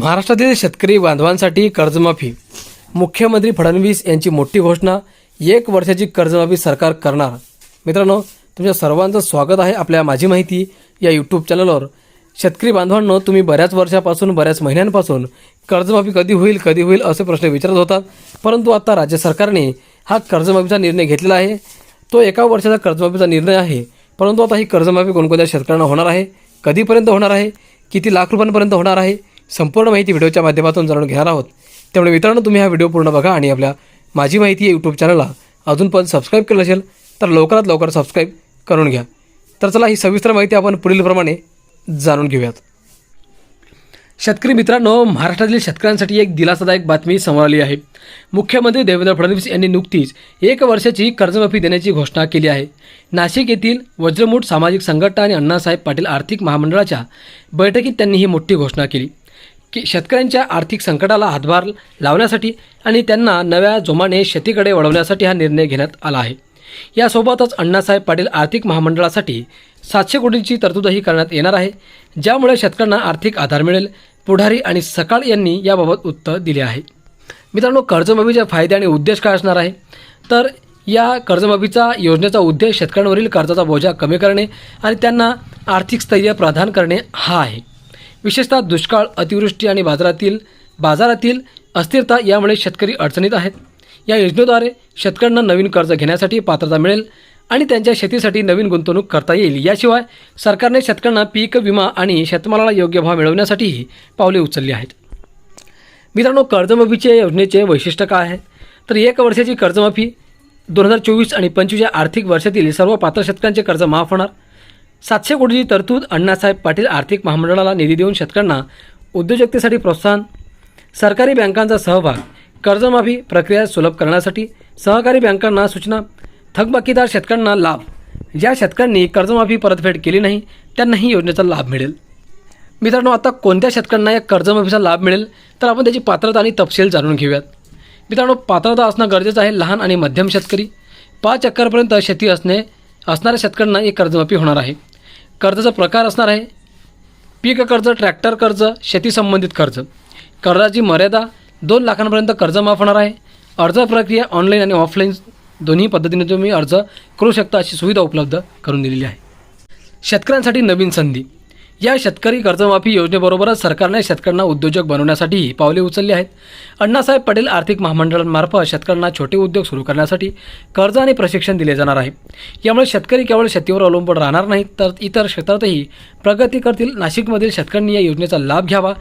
महाराष्ट्रातील शेतकरी बांधवांसाठी कर्जमाफी. मुख्यमंत्री फडणवीस यांची मोठी घोषणा एक वर्षाची कर्जमाफी सरकार करणार. मित्रांनो तुमच्या सर्वांचं स्वागत आहे आपल्या माझी माहिती या यूट्यूब चॅनलवर शेतकरी बांधवांनो तुम्ही बऱ्याच वर्षापासून बऱ्याच महिन्यांपासून कर्जमाफी कधी होईल कधी होईल असे प्रश्न विचारत होतात. परंतु आता राज्य सरकारने हा कर्जमाफीचा निर्णय घेतलेला आहे. तो एका वर्षाचा कर्जमाफीचा निर्णय आहे. परंतु आता ही कर्जमाफी कोणकोणत्या शेतकऱ्यांना होणार आहे? कधीपर्यंत होणार आहे? किती लाख रुपयांपर्यंत होणार आहे? संपूर्ण माहिती व्हिडिओच्या माध्यमातून जाणून घेणार आहोत. त्यामुळे मित्रांनो तुम्ही हा व्हिडिओ पूर्ण बघा आणि आपल्या माझी माहिती या यूट्यूब चॅनलला अजून पण सबस्क्राईब केलं असेल तर लवकरात लवकर सबस्क्राईब करून घ्या. तर चला ही सविस्तर माहिती आपण पुढीलप्रमाणे जाणून घेऊयात. शेतकरी मित्रांनो महाराष्ट्रातील शेतकऱ्यांसाठी एक दिलासादायक बातमी समोर आली आहे. मुख्यमंत्री देवेंद्र फडणवीस यांनी नुकतीच एक वर्षाची कर्जमाफी देण्याची घोषणा केली आहे. नाशिक येथील वज्रमूठ सामाजिक संघटना आणि अण्णासाहेब पाटील आर्थिक महामंडळाच्या बैठकीत त्यांनी ही मोठी घोषणा केली. की शेतकऱ्यांच्या आर्थिक संकटाला हातभार लावण्यासाठी आणि त्यांना नव्या जोमाने शेतीकडे वळवण्यासाठी हा निर्णय घेण्यात आला आहे. यासोबतच अण्णासाहेब पाटील आर्थिक महामंडळासाठी सातशे कोटींची तरतूदही करण्यात येणार आहे. ज्यामुळे शेतकऱ्यांना आर्थिक आधार मिळेल. पुढारी आणि सकाळ यांनी याबाबत उत्तर दिले आहे. मित्रांनो कर्जमाफीचे फायदे आणि उद्देश काय असणार आहे? तर या कर्जमाफीचा योजनेचा उद्देश शेतकऱ्यांवरील कर्जाचा बोजा कमी करणे आणि त्यांना आर्थिक स्थैर्य प्रदान करणे हा आहे. विशेषतः दुष्काळ अतिवृष्टी आणि बाजारातील बाजारातील अस्थिरता यामुळे शेतकरी अडचणीत आहेत. या योजनेद्वारे शेतकऱ्यांना नवीन कर्ज घेण्यासाठी पात्रता मिळेल आणि त्यांच्या शेतीसाठी नवीन गुंतवणूक करता येईल. याशिवाय सरकारने शेतकऱ्यांना पीक विमा आणि शेतमालाला योग्य भाव मिळवण्यासाठीही पावले उचलली आहेत. मित्रांनो कर्जमाफीचे योजनेचे वैशिष्ट्य काय आहे? तर एक वर्षाची कर्जमाफी दोन हजार चोवीस आणि पंचवीस या आर्थिक वर्षातील सर्व पात्र शेतकऱ्यांचे कर्ज माफ होणार. सातशे कोटीची तरतूद अण्णासाहेब पाटील आर्थिक महामंडळाला निधी देऊन शेतकऱ्यांना उद्योजकतेसाठी प्रोत्साहन सरकारी बँकांचा सहभाग कर्जमाफी प्रक्रिया सुलभ करण्यासाठी सहकारी बँकांना सूचना थकबाकीदार शेतकऱ्यांना लाभ. ज्या शेतकऱ्यांनी कर्जमाफी परतफेड केली नाही त्यांनाही योजनेचा लाभ मिळेल. मित्रांनो आता कोणत्या शेतकऱ्यांना या कर्जमाफीचा लाभ मिळेल तर आपण त्याची पात्रता आणि तपशील जाणून घेऊयात. मित्रांनो पात्रता असणं गरजेचं आहे लहान आणि मध्यम शेतकरी. पाच एकरपर्यंत शेती असणे असणाऱ्या शेतकऱ्यांना ही कर्जमाफी होणार आहे. कर्जाचा प्रकार असणार आहे. पीक कर्ज ट्रॅक्टर कर्ज शेतीसंबंधित कर्ज. कर्जाची मर्यादा दोन लाखांपर्यंत कर्ज माफ होणार आहे. अर्ज प्रक्रिया ऑनलाईन आणि ऑफलाईन दोन्ही पद्धतीने तुम्ही अर्ज करू शकता अशी सुविधा उपलब्ध करून दिलेली आहे. शेतकऱ्यांसाठी नवीन संधी. या शेतकरी कर्जमाफी योजनेबरोबरच सरकारने शेतकऱ्यांना उद्योजक बनवण्यासाठीही पावले उचलली आहेत. अण्णासाहेब पटेल आर्थिक महामंडळांमार्फत शेतकऱ्यांना छोटे उद्योग सुरू करण्यासाठी कर्ज आणि प्रशिक्षण दिले जाणार आहे. यामुळे शेतकरी केवळ शेतीवर अवलंबून राहणार नाहीत तर इतर क्षेत्रातही प्रगती करतील. नाशिकमधील शेतकऱ्यांनी या योजनेचा लाभ घ्यावा.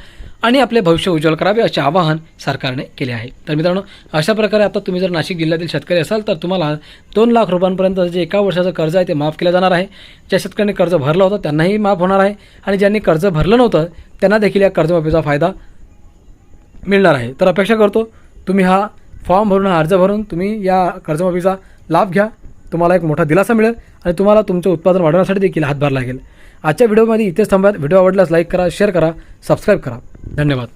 आणि आपले भविष्य उज्ज्वल करावे असे आवाहन सरकारने केले आहे. तर मित्रांनो अशा प्रकारे आता तुम्ही जर नाशिक जिल्ह्यातील शेतकरी असाल तर तुम्हाला दोन लाख रुपयांपर्यंत जे एका वर्षाचं कर्ज आहे ते माफ केलं जाणार आहे. ज्या शेतकऱ्यांनी कर्ज भरलं होतं त्यांनाही माफ होणार आहे. आणि ज्यांनी कर्ज भरलं नव्हतं त्यांना देखील या कर्जमाफीचा फायदा मिळणार आहे. तर अपेक्षा करतो तुम्ही हा फॉर्म भरून हा अर्ज भरून तुम्ही या कर्जमाफीचा लाभ घ्या. तुम्हाला एक मोठा दिलासा मिळेल आणि तुम्हाला तुमचं उत्पादन वाढवण्यासाठी देखील हातभार लागेल. आजच्या व्हिडिओमध्ये इथेच थांबत व्हिडिओ आवडल्यास लाईक करा शेअर करा सबस्क्राईब करा. धन्यवाद.